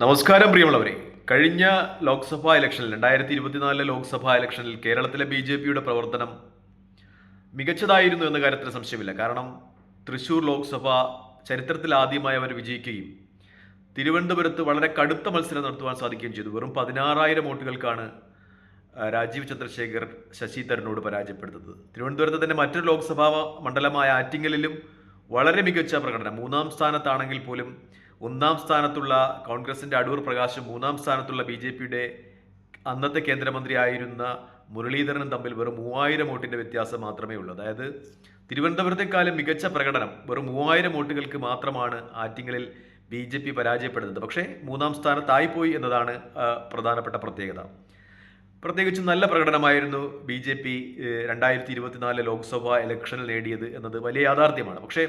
നമസ്കാരം പ്രിയമുള്ളവരെ. കഴിഞ്ഞ ലോക്സഭാ ഇലക്ഷനിൽ രണ്ടായിരത്തി ഇരുപത്തിനാലിലെ ലോക്സഭാ ഇലക്ഷനിൽ കേരളത്തിലെ ബി ജെ പിയുടെ പ്രവർത്തനം മികച്ചതായിരുന്നു എന്ന കാര്യത്തിൽ സംശയമില്ല. കാരണം തൃശൂർ ലോക്സഭ ചരിത്രത്തിൽ ആദ്യമായി അവർ വിജയിക്കുകയും തിരുവനന്തപുരത്ത് വളരെ കടുത്ത മത്സരം നടത്തുവാൻ സാധിക്കുകയും ചെയ്തു. വെറും പതിനാറായിരം വോട്ടുകൾക്കാണ് രാജീവ് ചന്ദ്രശേഖർ ശശി തരൂരിനോട് പരാജയപ്പെടുത്തുന്നത് തിരുവനന്തപുരത്ത് തന്നെ മറ്റൊരു ലോക്സഭാ മണ്ഡലമായ ആറ്റിങ്ങലിലും വളരെ മികച്ച പ്രകടനം. മൂന്നാം സ്ഥാനത്താണെങ്കിൽ പോലും ഒന്നാം സ്ഥാനത്തുള്ള കോൺഗ്രസിന്റെ അടൂർ പ്രകാശും മൂന്നാം സ്ഥാനത്തുള്ള ബി ജെ പിയുടെ അന്നത്തെ കേന്ദ്രമന്ത്രിയായിരുന്ന മുരളീധരനും തമ്മിൽ വെറും മൂവായിരം വോട്ടിന്റെ വ്യത്യാസം മാത്രമേ ഉള്ളൂ. അതായത് തിരുവനന്തപുരത്തെക്കാളും മികച്ച പ്രകടനം വെറും മൂവായിരം വോട്ടുകൾക്ക് മാത്രമാണ് ആറ്റിങ്ങലിൽ ബി ജെ പി പരാജയപ്പെടുന്നത്. പക്ഷേ മൂന്നാം സ്ഥാനത്തായിപ്പോയി എന്നതാണ് പ്രധാനപ്പെട്ട പ്രത്യേകത. പ്രത്യേകിച്ച് നല്ല പ്രകടനമായിരുന്നു ബി ജെ പി രണ്ടായിരത്തി ഇരുപത്തിനാല് ലോക്സഭാ ഇലക്ഷനിൽ നേടിയത് എന്നത് വലിയ യാഥാർത്ഥ്യമാണ്. പക്ഷേ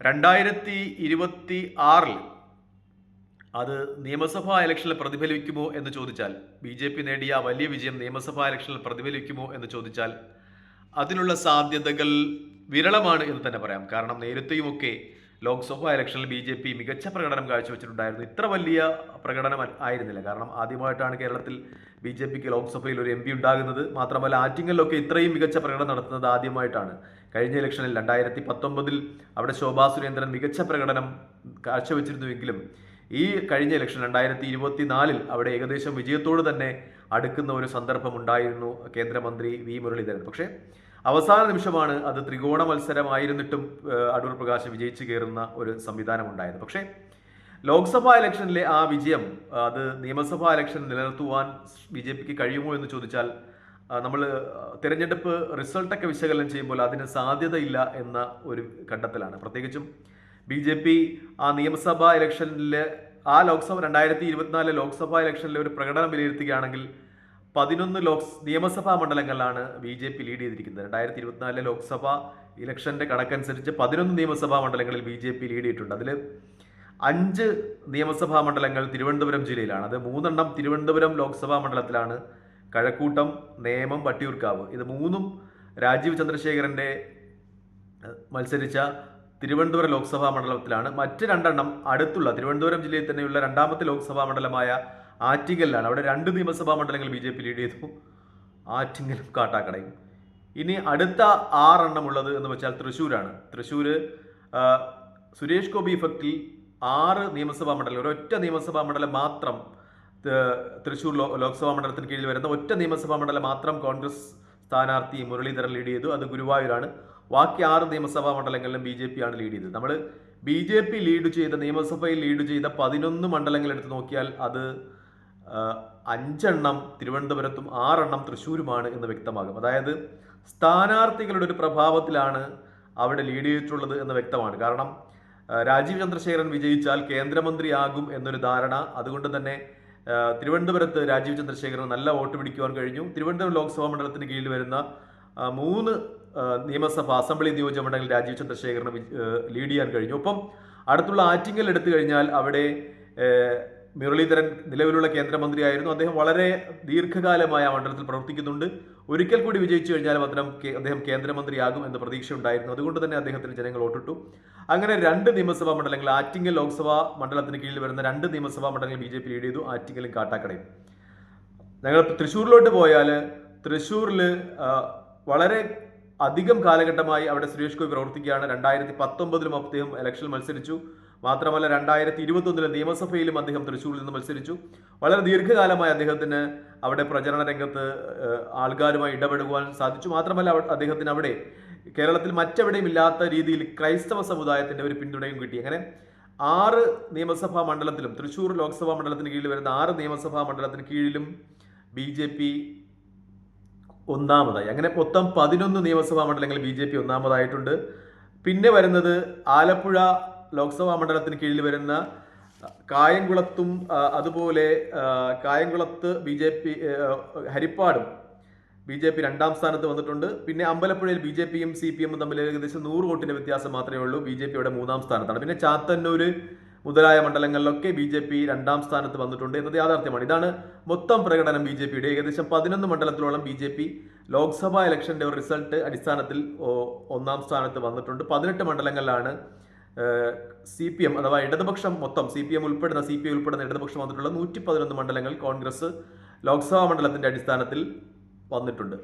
രണ്ടായിരത്തി ഇരുപത്തി ആറിൽ അത് നിയമസഭാ ഇലക്ഷനിൽ പ്രതിഫലിക്കുമോ എന്ന് ചോദിച്ചാൽ ബി ജെ പി നേടിയ വലിയ വിജയം നിയമസഭാ ഇലക്ഷനിൽ പ്രതിഫലിക്കുമോ എന്ന് ചോദിച്ചാൽ അതിനുള്ള സാധ്യതകൾ വിരളമാണ് എന്ന് തന്നെ പറയാം. കാരണം നേരത്തെയുമൊക്കെ ലോക്സഭാ ഇലക്ഷനിൽ ബി ജെ പി മികച്ച പ്രകടനം കാഴ്ചവെച്ചിട്ടുണ്ടായിരുന്നു. ഇത്ര വലിയ പ്രകടനം ആയിരുന്നില്ല. കാരണം ആദ്യമായിട്ടാണ് കേരളത്തിൽ ബി ജെ പിക്ക് ലോക്സഭയിൽ ഒരു എം പി ഉണ്ടാകുന്നത്. മാത്രമല്ല ആറ്റിങ്ങലിലൊക്കെ ഇത്രയും മികച്ച പ്രകടനം നടത്തുന്നത് ആദ്യമായിട്ടാണ്. കഴിഞ്ഞ ഇലക്ഷനിൽ രണ്ടായിരത്തി പത്തൊമ്പതിൽ അവിടെ ശോഭാ സുരേന്ദ്രൻ മികച്ച പ്രകടനം കാഴ്ചവെച്ചിരുന്നുവെങ്കിലും ഈ കഴിഞ്ഞ ഇലക്ഷൻ രണ്ടായിരത്തി ഇരുപത്തി നാലിൽ അവിടെ ഏകദേശം വിജയത്തോട് തന്നെ അടുക്കുന്ന ഒരു സന്ദർഭം ഉണ്ടായിരുന്നു കേന്ദ്രമന്ത്രി വി മുരളീധരൻ. പക്ഷേ അവസാന നിമിഷമാണ് അത് ത്രികോണ മത്സരമായിരുന്നിട്ടും അടൂർ പ്രകാശ് വിജയിച്ചു കയറുന്ന ഒരു സംവിധാനം ഉണ്ടായത് പക്ഷേ ലോക്സഭാ ഇലക്ഷനിലെ ആ വിജയം അത് നിയമസഭാ ഇലക്ഷൻ നിലനിർത്തുവാൻ ബി ജെ പിക്ക് കഴിയുമോ എന്ന് ചോദിച്ചാൽ നമ്മൾ തിരഞ്ഞെടുപ്പ് റിസൾട്ടൊക്കെ വിശകലനം ചെയ്യുമ്പോൾ അതിന് സാധ്യതയില്ല എന്ന ഒരു കണ്ടെത്തലാണ് പ്രത്യേകിച്ചും ബി ജെ പി ആ നിയമസഭാ ഇലക്ഷനിലെ ആ ലോക്സഭ രണ്ടായിരത്തി ഇരുപത്തിനാല് ലോക്സഭാ ഇലക്ഷനിലെ ഒരു പ്രകടനം വിലയിരുത്തുകയാണെങ്കിൽ പതിനൊന്ന് ലോക് നിയമസഭാ മണ്ഡലങ്ങളിലാണ് ബി ജെ പി ലീഡ് ചെയ്തിരിക്കുന്നത്. രണ്ടായിരത്തി ഇരുപത്തിനാലിലെ ലോക്സഭ ഇലക്ഷന്റെ കണക്കനുസരിച്ച് പതിനൊന്ന് നിയമസഭാ മണ്ഡലങ്ങളിൽ ബി ജെ പി ലീഡ് ചെയ്തിട്ടുണ്ട്. അതിൽ അഞ്ച് നിയമസഭാ മണ്ഡലങ്ങൾ തിരുവനന്തപുരം ജില്ലയിലാണ്. അത് മൂന്നെണ്ണം തിരുവനന്തപുരം ലോക്സഭാ മണ്ഡലത്തിലാണ്. കഴക്കൂട്ടം നേമം വട്ടിയൂർക്കാവ്. ഇത് മൂന്നും രാജീവ് ചന്ദ്രശേഖരന്റെ മത്സരിച്ച തിരുവനന്തപുരം ലോക്സഭാ മണ്ഡലത്തിലാണ്. മറ്റ് രണ്ടെണ്ണം അടുത്തുള്ള തിരുവനന്തപുരം ജില്ലയിൽ തന്നെയുള്ള രണ്ടാമത്തെ ലോക്സഭാ മണ്ഡലമായ ആറ്റിങ്ങലിലാണ്. അവിടെ രണ്ട് നിയമസഭാ മണ്ഡലങ്ങൾ ബി ജെ പി ലീഡ് ചെയ്തു. ആറ്റിങ്ങലും കാട്ടാക്കടയും. ഇനി അടുത്ത ആറെണ്ണം ഉള്ളത് എന്ന് വെച്ചാൽ തൃശ്ശൂരാണ്. തൃശ്ശൂർ സുരേഷ് ഗോപി ഇഫക്റ്റിൽ ആറ് നിയമസഭാ മണ്ഡലം ഒരൊറ്റ നിയമസഭാ മണ്ഡലം മാത്രം തൃശ്ശൂർ ലോക്സഭാ മണ്ഡലത്തിന് കീഴിൽ വരുന്ന ഒറ്റ നിയമസഭാ മണ്ഡലം മാത്രം കോൺഗ്രസ് സ്ഥാനാർത്ഥി മുരളീധരൻ ലീഡ് ചെയ്തു. അത് ഗുരുവായൂരാണ്. ബാക്കി ആറ് നിയമസഭാ മണ്ഡലങ്ങളിലും ബി ജെ പി ആണ് ലീഡ് ചെയ്തത്. നമ്മൾ ബി ജെ പി ലീഡ് ചെയ്ത നിയമസഭയിൽ ലീഡ് ചെയ്ത പതിനൊന്ന് മണ്ഡലങ്ങൾ എടുത്ത് നോക്കിയാൽ അത് അഞ്ചെണ്ണം തിരുവനന്തപുരത്തും ആറെണ്ണം തൃശ്ശൂരുമാണ് എന്ന് വ്യക്തമാകും. അതായത് സ്ഥാനാർത്ഥികളുടെ ഒരു പ്രഭാവത്തിലാണ് അവിടെ ലീഡ് ചെയ്തിട്ടുള്ളത് എന്ന് വ്യക്തമാണ്. കാരണം രാജീവ് ചന്ദ്രശേഖരൻ വിജയിച്ചാൽ കേന്ദ്രമന്ത്രിയാകും എന്നൊരു ധാരണ. അതുകൊണ്ട് തന്നെ തിരുവനന്തപുരത്ത് രാജീവ് ചന്ദ്രശേഖരൻ നല്ല വോട്ട് പിടിക്കുവാൻ കഴിഞ്ഞു. തിരുവനന്തപുരം ലോക്സഭാ മണ്ഡലത്തിന് കീഴിൽ വരുന്ന മൂന്ന് നിയമസഭ അസംബ്ലി നിയോജക മണ്ഡലങ്ങളിൽ രാജീവ് ചന്ദ്രശേഖരന് ലീഡ് ചെയ്യാൻ കഴിഞ്ഞു. ഒപ്പം അടുത്തുള്ള ആറ്റിങ്ങൽ എടുത്തു കഴിഞ്ഞാൽ അവിടെ മുരളീധരൻ നിലവിലുള്ള കേന്ദ്രമന്ത്രിയായിരുന്നു. അദ്ദേഹം വളരെ ദീർഘകാലമായി ആ മണ്ഡലത്തിൽ പ്രവർത്തിക്കുന്നുണ്ട്. ഒരിക്കൽ കൂടി വിജയിച്ചു കഴിഞ്ഞാൽ മാത്രം അദ്ദേഹം കേന്ദ്രമന്ത്രിയാകും എന്ന പ്രതീക്ഷയുണ്ടായിരുന്നു. അതുകൊണ്ട് തന്നെ അദ്ദേഹത്തിന് ജനങ്ങൾ വോട്ടിട്ടു. അങ്ങനെ രണ്ട് നിയമസഭാ മണ്ഡലങ്ങൾ ആറ്റിങ്ങൽ ലോക്സഭാ മണ്ഡലത്തിന് കീഴിൽ വരുന്ന രണ്ട് നിയമസഭാ മണ്ഡലങ്ങൾ ബി ജെ പി ലീഡ് ചെയ്തു ആറ്റിങ്ങലും കാട്ടാക്കടയും. ഞങ്ങൾ തൃശ്ശൂരിലോട്ട് പോയാൽ തൃശ്ശൂരിൽ വളരെ അധികം കാലഘട്ടമായി അവിടെ സുരേഷ് ഗോപി പ്രവർത്തിക്കുകയാണ്. രണ്ടായിരത്തി പത്തൊമ്പതിലും അദ്ദേഹം ഇലക്ഷനിൽ മത്സരിച്ചു. മാത്രമല്ല രണ്ടായിരത്തി ഇരുപത്തൊന്നിലെ നിയമസഭയിലും അദ്ദേഹം തൃശ്ശൂരിൽ നിന്ന് മത്സരിച്ചു. വളരെ ദീർഘകാലമായി അദ്ദേഹത്തിന് അവിടെ പ്രചരണ രംഗത്ത് ആൾക്കാരുമായി ഇടപെടുവാൻ സാധിച്ചു. മാത്രമല്ല അദ്ദേഹത്തിന് അവിടെ കേരളത്തിൽ മറ്റെവിടെയും ഇല്ലാത്ത രീതിയിൽ ക്രൈസ്തവ സമുദായത്തിന്റെ ഒരു പിന്തുണയും കിട്ടി. അങ്ങനെ ആറ് നിയമസഭാ മണ്ഡലത്തിലും തൃശ്ശൂർ ലോക്സഭാ മണ്ഡലത്തിന് കീഴിൽ വരുന്ന ആറ് നിയമസഭാ മണ്ഡലത്തിന് കീഴിലും ബി ജെ പി ഒന്നാമതായി. അങ്ങനെ മൊത്തം പതിനൊന്ന് നിയമസഭാ മണ്ഡലങ്ങളിൽ ബി ജെ പി ഒന്നാമതായിട്ടുണ്ട്. പിന്നെ വരുന്നത് ആലപ്പുഴ ലോക്സഭാ മണ്ഡലത്തിന് കീഴിൽ വരുന്ന കായംകുളത്തും അതുപോലെ കായംകുളത്ത് ബി ജെ പി ഹരിപ്പാടും ബി ജെ പി രണ്ടാം സ്ഥാനത്ത് വന്നിട്ടുണ്ട്. പിന്നെ അമ്പലപ്പുഴയിൽ ബി ജെ പിയും സി പി എമ്മും തമ്മിൽ ഏകദേശം നൂറ് വോട്ടിന്റെ വ്യത്യാസം മാത്രമേ ഉള്ളൂ. ബി ജെ പി അവിടെ മൂന്നാം സ്ഥാനത്താണ്. പിന്നെ ചാത്തന്നൂര് മുതലായ മണ്ഡലങ്ങളിലൊക്കെ ബി ജെ പി രണ്ടാം സ്ഥാനത്ത് വന്നിട്ടുണ്ട് എന്നത് യാഥാർത്ഥ്യമാണ്. ഇതാണ് മൊത്തം പ്രകടനം ബി ജെ പിയുടെ. ഏകദേശം പതിനൊന്ന് മണ്ഡലത്തിലോളം ബി ജെ പി ലോക്സഭാ ഇലക്ഷന്റെ റിസൾട്ട് അടിസ്ഥാനത്തിൽ ഒന്നാം സ്ഥാനത്ത് വന്നിട്ടുണ്ട്. പതിനെട്ട് മണ്ഡലങ്ങളിലാണ് സി പി എം അഥവാ ഇടതുപക്ഷം മൊത്തം സി പി എം ഉൾപ്പെടുന്ന സി പി ഐ ഉൾപ്പെടുന്ന ഇടതുപക്ഷം വന്നിട്ടുള്ള നൂറ്റി പതിനൊന്ന് മണ്ഡലങ്ങൾ കോൺഗ്രസ് ലോക്സഭാ മണ്ഡലത്തിന്റെ അടിസ്ഥാനത്തിൽ വന്നിട്ടുണ്ട്.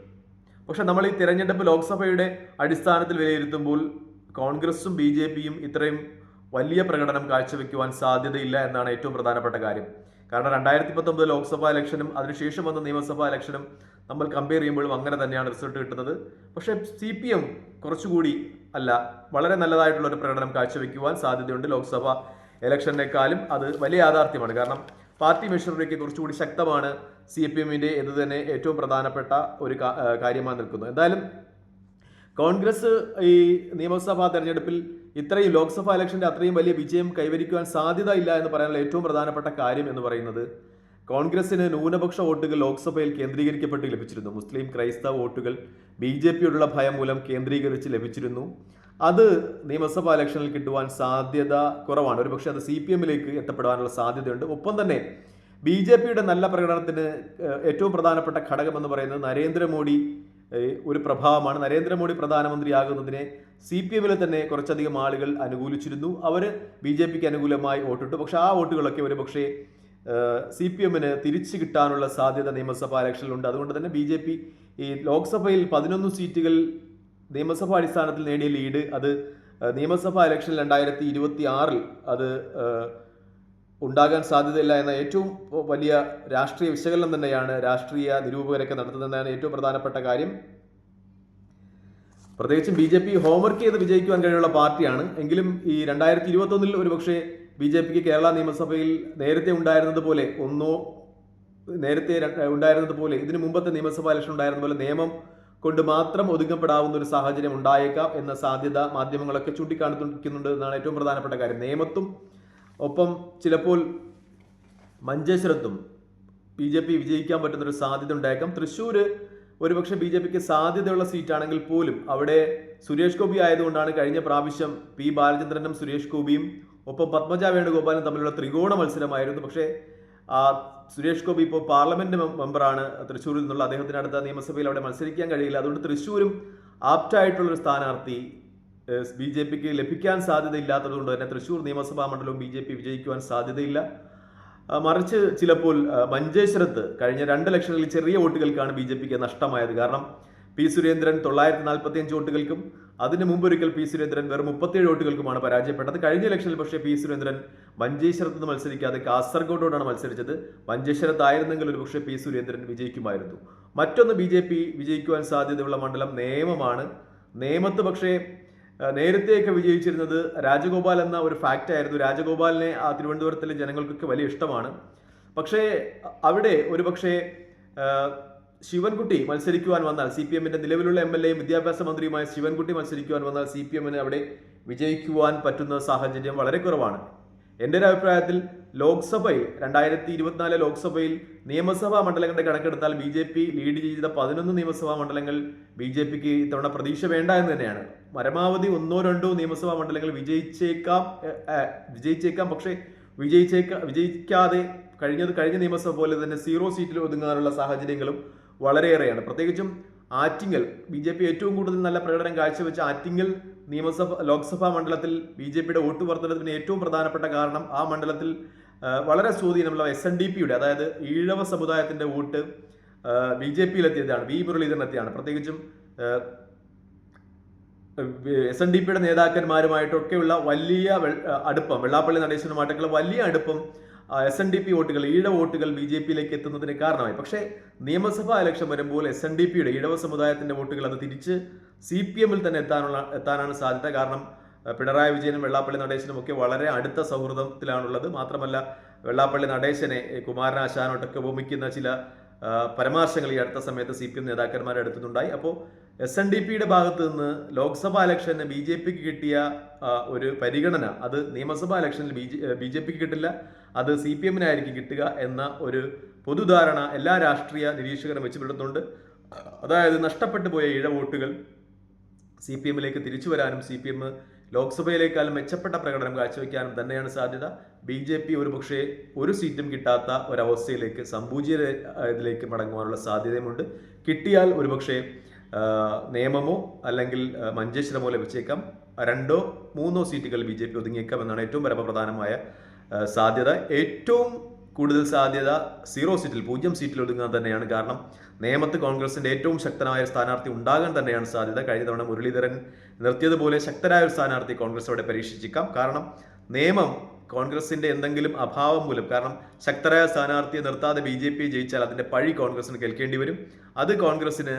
പക്ഷെ നമ്മൾ ഈ തിരഞ്ഞെടുപ്പ് ലോക്സഭയുടെ അടിസ്ഥാനത്തിൽ വിലയിരുത്തുമ്പോൾ കോൺഗ്രസും ബി ജെ പിയും ഇത്രയും വലിയ പ്രകടനം കാഴ്ചവെക്കുവാൻ സാധ്യതയില്ല എന്നാണ് ഏറ്റവും പ്രധാനപ്പെട്ട കാര്യം. കാരണം രണ്ടായിരത്തി പത്തൊമ്പത് ലോക്സഭാ ഇലക്ഷനും അതിനുശേഷം വന്ന നിയമസഭാ ഇലക്ഷനും നമ്മൾ കമ്പയർ ചെയ്യുമ്പോഴും അങ്ങനെ തന്നെയാണ് റിസൾട്ട് കിട്ടുന്നത്. പക്ഷേ സി പി എം കുറച്ചുകൂടി അല്ല വളരെ നല്ലതായിട്ടുള്ള ഒരു പ്രകടനം കാഴ്ചവെക്കുവാൻ സാധ്യതയുണ്ട് ലോക്സഭ ഇലക്ഷനേക്കാളും. അത് വലിയ യാഥാർത്ഥ്യമാണ്. കാരണം പാർട്ടി മെഷറിലേക്ക് കുറച്ചുകൂടി ശക്തമാണ് സി പി എമ്മിന്റെ എന്ന് തന്നെ ഏറ്റവും പ്രധാനപ്പെട്ട ഒരു കാര്യമായി നിൽക്കുന്നു എന്തായാലും കോൺഗ്രസ് ഈ നിയമസഭാ തെരഞ്ഞെടുപ്പിൽ ഇത്രയും ലോക്സഭാ ഇലക്ഷന്റെ അത്രയും വലിയ വിജയം കൈവരിക്കുവാൻ സാധ്യത ഇല്ല എന്ന് പറയാനുള്ള ഏറ്റവും പ്രധാനപ്പെട്ട കാര്യം എന്ന് പറയുന്നത് കോൺഗ്രസിന് ന്യൂനപക്ഷ വോട്ടുകൾ ലോക്സഭയിൽ കേന്ദ്രീകരിക്കപ്പെട്ട് ലഭിച്ചിരുന്നു. മുസ്ലിം ക്രൈസ്തവ വോട്ടുകൾ ബി ജെ ഭയം മൂലം കേന്ദ്രീകരിച്ച് ലഭിച്ചിരുന്നു. അത് നിയമസഭാ ഇലക്ഷനിൽ കിട്ടുവാൻ സാധ്യത കുറവാണ്. ഒരുപക്ഷെ അത് സി പി എമ്മിലേക്ക് എത്തപ്പെടാനുള്ള സാധ്യതയുണ്ട്. ഒപ്പം തന്നെ ബി ജെ പിയുടെ നല്ല പ്രകടനത്തിന് ഏറ്റവും പ്രധാനപ്പെട്ട ഘടകം എന്ന് പറയുന്നത് നരേന്ദ്രമോദി ഒരു പ്രഭാവമാണ്. നരേന്ദ്രമോദി പ്രധാനമന്ത്രിയാകുന്നതിനെ സി പി എമ്മിൽ തന്നെ കുറച്ചധികം ആളുകൾ അനുകൂലിച്ചിരുന്നു. അവർ ബി ജെ പിക്ക് അനുകൂലമായി വോട്ടിട്ടു. പക്ഷെ ആ വോട്ടുകളൊക്കെ ഒരു പക്ഷേ സി പി എമ്മിന് തിരിച്ചു കിട്ടാനുള്ള സാധ്യത നിയമസഭാ ഇലക്ഷനിലുണ്ട്. അതുകൊണ്ട് തന്നെ ബി ജെ പി ഈ ലോക്സഭയിൽ പതിനൊന്ന് സീറ്റുകൾ നിയമസഭാ അടിസ്ഥാനത്തിൽ നേടിയ ലീഡ്. അത് നിയമസഭാ ഇലക്ഷൻ രണ്ടായിരത്തി ഇരുപത്തി ആറിൽ അത് ഉണ്ടാകാൻ സാധ്യതയില്ല എന്ന ഏറ്റവും വലിയ രാഷ്ട്രീയ വിശകലനം തന്നെയാണ് രാഷ്ട്രീയ നിരൂപകരൊക്കെ നടത്തുന്നതാണ് ഏറ്റവും പ്രധാനപ്പെട്ട കാര്യം. പ്രത്യേകിച്ചും ബി ജെ പി ഹോംവർക്ക് ചെയ്ത് വിജയിക്കുവാൻ കഴിയുള്ള പാർട്ടിയാണ്. എങ്കിലും ഈ രണ്ടായിരത്തി ഇരുപത്തി ഒന്നിൽ ഒരുപക്ഷെ ബി ജെ പിക്ക് കേരള നിയമസഭയിൽ നേരത്തെ ഉണ്ടായിരുന്നത് പോലെ ഒന്നോ നേരത്തെ ഉണ്ടായിരുന്നതുപോലെ ഉണ്ടായിരുന്നത് പോലെ ഇതിനു മുമ്പത്തെ നിയമസഭാ ഇലക്ഷൻ ഉണ്ടായിരുന്ന പോലെ നിയമം കൊണ്ട് മാത്രം ഒതുങ്ങപ്പെടാവുന്ന ഒരു സാഹചര്യം ഉണ്ടായേക്കാം എന്ന സാധ്യത മാധ്യമങ്ങളൊക്കെ ചൂണ്ടിക്കാണിക്കുന്നുണ്ട് എന്നാണ് ഏറ്റവും പ്രധാനപ്പെട്ട കാര്യം. നിയമത്തും ഒപ്പം ചിലപ്പോൾ മഞ്ചേശ്വരത്തും ബി ജെ പി വിജയിക്കാൻ പറ്റുന്നൊരു സാധ്യത ഉണ്ടായേക്കാം തൃശ്ശൂർ ഒരുപക്ഷെ ബി ജെ പിക്ക് സാധ്യതയുള്ള സീറ്റാണെങ്കിൽ പോലും അവിടെ സുരേഷ് ഗോപി ആയതുകൊണ്ടാണ് കഴിഞ്ഞ പ്രാവശ്യം പി ബാലചന്ദ്രനും സുരേഷ് ഗോപിയും ഒപ്പം പത്മജ വേണുഗോപാലും തമ്മിലുള്ള ത്രികോണ മത്സരമായിരുന്നു. പക്ഷേ ആ സുരേഷ് ഗോപി ഇപ്പോൾ പാർലമെന്റ് മെമ്പറാണ് തൃശ്ശൂരിൽ നിന്നുള്ള. അദ്ദേഹത്തിന് അടുത്ത നിയമസഭയിൽ അവിടെ മത്സരിക്കാൻ കഴിയില്ല. അതുകൊണ്ട് തൃശ്ശൂരും ആപ്റ്റായിട്ടുള്ളൊരു സ്ഥാനാർത്ഥി ബി ജെ പിക്ക് ലഭിക്കാൻ സാധ്യതയില്ലാത്തതുകൊണ്ട് തന്നെ തൃശ്ശൂർ നിയമസഭാ മണ്ഡലവും ബി ജെ പി വിജയിക്കുവാൻ സാധ്യതയില്ല. മറിച്ച് ചിലപ്പോൾ മഞ്ചേശ്വരത്ത് കഴിഞ്ഞ രണ്ട് ലക്ഷങ്ങളിൽ ചെറിയ വോട്ടുകൾക്കാണ് ബി ജെ പിക്ക് നഷ്ടമായത്. കാരണം പി സുരേന്ദ്രൻ തൊള്ളായിരത്തി നാൽപ്പത്തി അഞ്ച് വോട്ടുകൾക്കും അതിന് മുമ്പൊരിക്കൽ പി സുരേന്ദ്രൻ വെറും മുപ്പത്തിയേഴ് വോട്ടുകൾക്കുമാണ് പരാജയപ്പെട്ടത്. കഴിഞ്ഞ ഇലക്ഷനിൽ പക്ഷേ പി സുരേന്ദ്രൻ മഞ്ചേശ്വരത്ത് നിന്ന് മത്സരിക്കാതെ കാസർഗോഡോടാണ് മത്സരിച്ചത്. മഞ്ചേശ്വരത്തായിരുന്നെങ്കിൽ ഒരു പക്ഷേ പി സുരേന്ദ്രൻ വിജയിക്കുമായിരുന്നു. മറ്റൊന്ന് ബി ജെ പി വിജയിക്കുവാൻ സാധ്യതയുള്ള മണ്ഡലം നേമമാണ്. നേമത്ത് പക്ഷേ നേരത്തെയൊക്കെ വിജയിച്ചിരുന്നത് രാജഗോപാൽ എന്ന ഒരു ഫാക്റ്റ് ആയിരുന്നു. രാജഗോപാലിനെ ആ തിരുവനന്തപുരത്തിലെ ജനങ്ങൾക്കൊക്കെ വലിയ ഇഷ്ടമാണ്. പക്ഷേ അവിടെ ഒരു പക്ഷേ ശിവൻകുട്ടി മത്സരിക്കുവാൻ വന്നാൽ സി പി എമ്മിന്റെ നിലവിലുള്ള എം എൽ എയും വിദ്യാഭ്യാസ മന്ത്രിയുമായ ശിവൻകുട്ടി മത്സരിക്കുവാൻ വന്നാൽ സി പി എമ്മിന് അവിടെ വിജയിക്കുവാൻ പറ്റുന്ന സാഹചര്യം വളരെ കുറവാണ്. എന്റെ ഒരു അഭിപ്രായത്തിൽ ലോക്സഭയിൽ രണ്ടായിരത്തി ഇരുപത്തിനാല് ലോക്സഭയിൽ നിയമസഭാ മണ്ഡലങ്ങളുടെ കണക്കെടുത്താൽ ബി ജെ പി ലീഡ് ചെയ്ത പതിനൊന്ന് നിയമസഭാ മണ്ഡലങ്ങൾ ബി ജെ പിക്ക് ഇത്തവണ പ്രതീക്ഷ വേണ്ട എന്ന് തന്നെയാണ്. പരമാവധി ഒന്നോ രണ്ടോ നിയമസഭാ മണ്ഡലങ്ങൾ വിജയിച്ചേക്കാം വിജയിച്ചേക്കാം. പക്ഷേ വിജയിച്ചേക്ക വിജയിക്കാതെ കഴിഞ്ഞത് കഴിഞ്ഞ നിയമസഭ പോലെ തന്നെ സീറോ സീറ്റിൽ ഒതുങ്ങാനുള്ള സാഹചര്യങ്ങളും വളരെയേറെയാണ്. പ്രത്യേകിച്ചും ആറ്റിങ്ങൽ ബി ജെ പി ഏറ്റവും കൂടുതൽ നല്ല പ്രകടനം കാഴ്ചവെച്ച ആറ്റിങ്ങൽ നിയമസഭ ലോക്സഭാ മണ്ഡലത്തിൽ ബി ജെ പിയുടെ വോട്ട് വർധനത്തിന് ഏറ്റവും പ്രധാനപ്പെട്ട കാരണം ആ മണ്ഡലത്തിൽ വളരെ സ്വാധീനമുള്ള എസ് എൻ ഡി പിയുടെ അതായത് ഈഴവ സമുദായത്തിന്റെ വോട്ട് ബി ജെ പിയിലെത്തിയതാണ് വി മുരളീധരനെത്തിയാണ്. പ്രത്യേകിച്ചും എസ് എൻ ഡി പിയുടെ നേതാക്കന്മാരുമായിട്ടൊക്കെയുള്ള വലിയ അടുപ്പം വെള്ളാപ്പള്ളി നടേശനുമായിട്ടൊക്കെയുള്ള വലിയ അടുപ്പം എസ് എൻ ഡി പി വോട്ടുകൾ ഈഴ വോട്ടുകൾ ബി ജെ പിയിലേക്ക് എത്തുന്നതിന് കാരണമായി. പക്ഷേ നിയമസഭാ ഇലക്ഷൻ വരുമ്പോൾ എസ് എൻ ഡി പിയുടെ ഈഴവ സമുദായത്തിന്റെ വോട്ടുകൾ അത് തിരിച്ച് സി പി എമ്മിൽ തന്നെ എത്താനുള്ള എത്താനാണ് സാധ്യത. കാരണം പിണറായി വിജയനും വെള്ളാപ്പള്ളി നടേശനും ഒക്കെ വളരെ അടുത്ത സൗഹൃദത്തിലാണുള്ളത്. മാത്രമല്ല വെള്ളാപ്പള്ളി നടേശനെ കുമാരനാശാനോട്ടൊക്കെ ഉപമിക്കുന്ന ചില പരമാർശങ്ങൾ ഈ അടുത്ത സമയത്ത് സി പി എം നേതാക്കന്മാരെ അടുത്തുനിന്നുണ്ടായി. അപ്പോൾ എസ് എൻ ഡി പിയുടെ ഭാഗത്ത് നിന്ന് ലോക്സഭാ ഇലക്ഷന് ബി ജെ പിക്ക് കിട്ടിയ ഒരു പരിഗണന അത് നിയമസഭാ ഇലക്ഷനിൽ ബി ജെ ബി ജെ പിക്ക് കിട്ടില്ല. അത് സി പി എമ്മിനായിരിക്കും കിട്ടുക എന്ന ഒരു പൊതുധാരണ എല്ലാ രാഷ്ട്രീയ നിരീക്ഷകരും വെച്ച് പുലർത്തുന്നുണ്ട് അതായത് നഷ്ടപ്പെട്ടു പോയ ഇഴ വോട്ടുകൾ സി പി എമ്മിലേക്ക് തിരിച്ചു വരാനും സി പി എം ലോക്സഭയിലേക്കാളും മെച്ചപ്പെട്ട പ്രകടനം കാഴ്ചവെക്കാനും തന്നെയാണ് സാധ്യത. ബി ജെ പി ഒരുപക്ഷെ ഒരു സീറ്റും കിട്ടാത്ത ഒരവസ്ഥയിലേക്ക് സമ്പൂജ്യ ഇതിലേക്ക് മടങ്ങുവാനുള്ള സാധ്യതയുമുണ്ട്. കിട്ടിയാൽ ഒരുപക്ഷെ പക്ഷേ നിയമമോ അല്ലെങ്കിൽ മഞ്ചേശ്വരമോ ലഭിച്ചേക്കാം. രണ്ടോ മൂന്നോ സീറ്റുകൾ ബി ജെ പി ഒതുങ്ങിയേക്കാമെന്നാണ് ഏറ്റവും പരമപ്രധാനമായ സാധ്യത. ഏറ്റവും കൂടുതൽ സാധ്യത സീറോ സീറ്റിൽ പൂജ്യം സീറ്റിൽ ഒതുങ്ങാൻ തന്നെയാണ് കാരണം നേമത്ത് കോൺഗ്രസിന്റെ ഏറ്റവും ശക്തനായ സ്ഥാനാർത്ഥി ഉണ്ടാകാൻ തന്നെയാണ് സാധ്യത. കഴിഞ്ഞ തവണ മുരളീധരൻ നിർത്തിയതുപോലെ ശക്തരായ ഒരു സ്ഥാനാർത്ഥി കോൺഗ്രസ് അവിടെ പരീക്ഷിച്ചേക്കാം. കാരണം നിയമം കോൺഗ്രസിന്റെ എന്തെങ്കിലും അഭാവം മൂലം കാരണം ശക്തരായ സ്ഥാനാർത്ഥിയെ നിർത്താതെ ബി ജെ പി ജയിച്ചാൽ അതിന്റെ പഴി കോൺഗ്രസിന് കേൾക്കേണ്ടി വരും. അത് കോൺഗ്രസിന്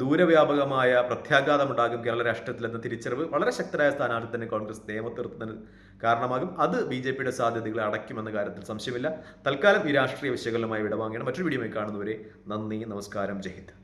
ദൂരവ്യാപകമായ പ്രത്യാഘാതം പ്രത്യാഘാതമുണ്ടാകും കേരള രാഷ്ട്രീയത്തിൽ എന്ന തിരിച്ചറിവ് വളരെ ശക്തരായ സ്ഥാനാർത്ഥി തന്നെ കോൺഗ്രസ് നിയമത്തീർത്തതിന് കാരണമാകും. അത് ബി ജെ പിയുടെ സാധ്യതകളെ അടയ്ക്കുമെന്ന കാര്യത്തിൽ സംശയമില്ല. തൽക്കാലം ഈ രാഷ്ട്രീയ വിശകലനമായി വിടവാങ്ങിയാണ് മറ്റൊരു വീഡിയോയിൽ കാണുന്നവരെ നന്ദി നമസ്കാരം ജയ് ഹിന്ദ്.